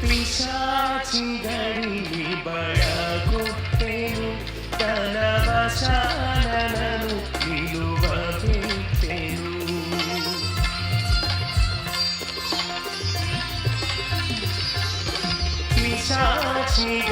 పిశాచిగడిని బడగొట్టెను తన వశాలను నిలువ పెట్టెను పిశాచిగ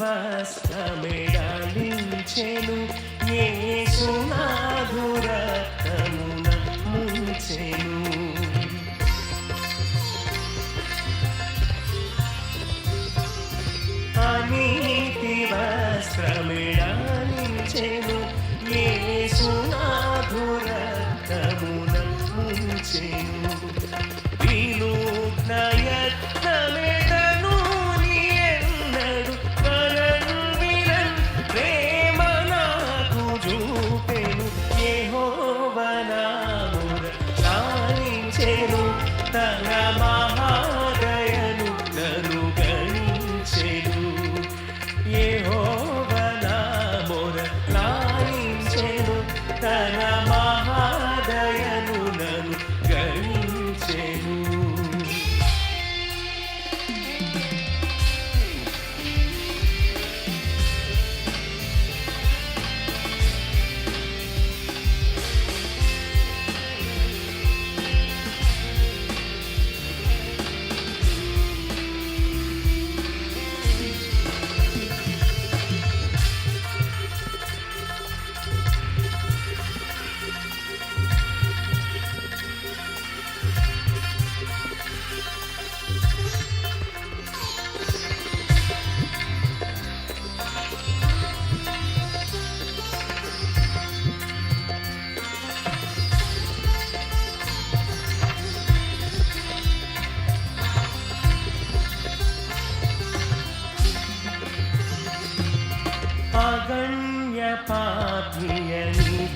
వస్త్రమిడలించెను ఏసునాధురతమున ముంచెను అనీతి వస్త్రమిడలించెను ఏసునాధురతమున ముంచెను.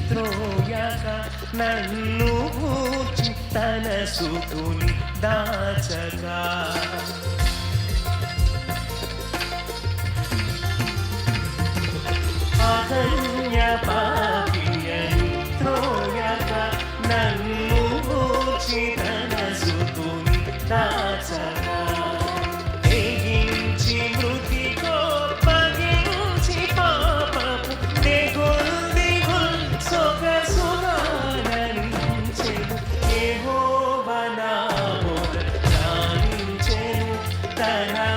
త్రోయక నన్ను పూచి తన సుతుని దాచగా. I have.